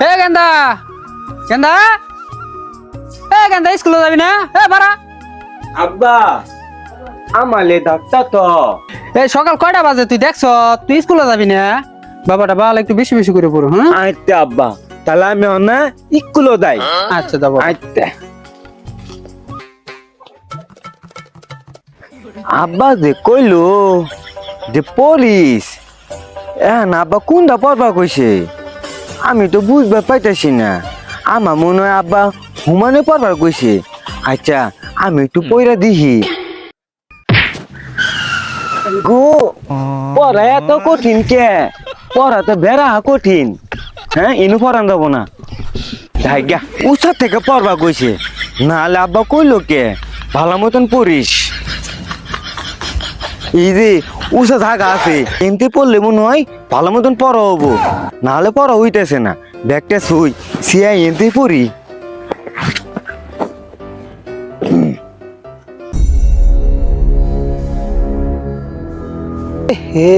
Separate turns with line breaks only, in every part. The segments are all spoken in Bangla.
এ গেন্দা! গেন্দা! এ গেন্দা স্কুলে যাবি না? এ বারা
আব্বা আমালে ডাক্তার তো।
এই সকাল কয়টা বাজে তুই দেখছ? তুই স্কুলে যাবি না? বাবাটা বাল একটু বেশি বেশি করে পড়ো হ্যাঁ?
আইতে আব্বা তাহলে আমি না ইকুলো দাই
আচ্ছা যাব।
আইতে। আব্বা যে কইলো যে পুলিশ এখন আব্বা কোনটা পড়বা কইছে? আমি তো বুঝবার পাইতেছি না। আমার মনে হয় আব্বা হুমানে পড়বার কইছে আচ্ছা আমি একটু পয়রা দিহি। গো পড়া এত কঠিন কে? পড়া তো বেড়া কঠিন। হ্যাঁ ইনু পড়ান যাব না। ভাগ্যা উষা থেকে পড়বা কইছে। নাহলে আব্বা কইলো কে? ভালো মতন পড়িস। এই যে উষা থাকা আছে এমতি পড়লে মনে হয় ভালো মতন পড়া হবো নাহলে পড়া হইতেছে না ব্যাগটা শুই সিয়া এমতি পড়ি
হে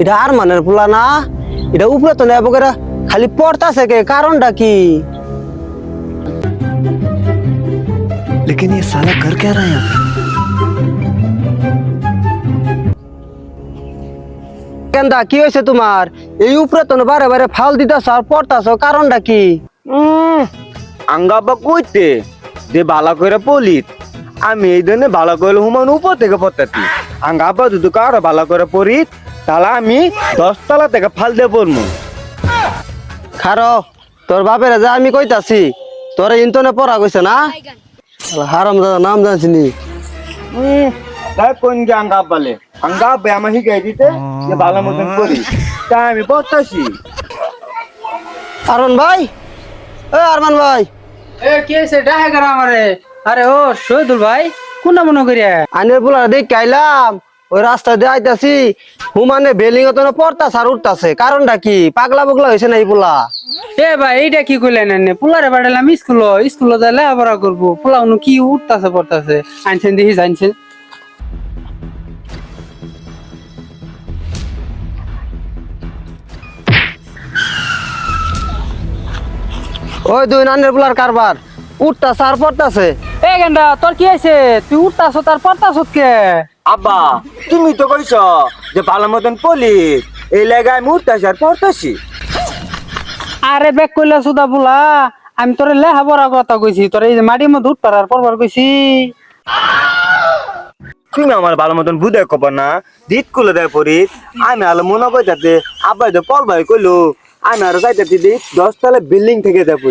এটা আর মানের পোলা না এটা উপরে তো নেব করে খালি পড়তাছে কে কারণটা কি
लेकिन ये साला कर क्या रहा है यहाँ पे
কেন্দা কি হয়েছে তোমার? এই উপরে তো বারে বারে ফাল দিতেছ আর পড়তাছ কারণটা কি?
উম, আঙ্গা আব্বা কইতে? যে ভালো করে পড়িত আমি এই জন্য ভালো করে হুমান উপর থেকে পড়তাছি। আঙ্গা আব্বা যদি কারও ভালো করে পড়িত তাহলে আমি দশতলা থেকে ফাল দিয়ে পড়ব
খারো তোর বাপের যা আমি কইতাছি তোর ইন্তনে পড়া কইছে না? হারাম দাদা নাম জানছিনি
উম, তাই কোন যে আঙ্গা আব্বালে আঙ্গা আব্বা আমার শিখাই দিতে যে ভালো মতন করি। তাই আমি
আরমান ভাই এ আরমান ভাই।
এ কি আছে ডাহে করা আমারে? আরে ও শহীদুল ভাই কোন মনে
দেখ আইলাম ওই রাস্তা দিয়ে আইতাছি হুমানে বেলিং তো পড়তাছে আর উঠতাছে। কারণটা কি? পাগলা পাগলা হয়েছে না এই পোলা?
এ ভাই এইটা কি কইলেন এনে? পুলারে বাড়ালাম স্কুল স্কুলে যাই লেখাপড়া করব। পোলা কি উঠতাছে পড়তাছে? আনছেন দেখিস আনছেন
ওই দুই নানের পোলার কারবার। উঠতাছে আর পড়তাছে।
এ গেন্দা তোর কি আছে তুই উঠতাছ তার পড়তাছ কে?
আব্বা তুমি তো কইছ যে ভালো মতন পড়লি এই লেগে আমি উঠতাছি আর পড়তাছি।
আরে বেক কইলা সুদা বুলা আমি তোর তোরে লেখাপড়া কথা কইছি তোর এই যে মাটির মধ্যে উঠপার আর পড়বার কইছি।
তুমি আমার ভালো মতন বুঝে কব না দিত কুলে দেয় পরি আমি আলো মনে কইতাতে আব্বা তো পল ভাই কইলো আমি আরও দিদি দশতলা বিল্ডিং থেকে যাব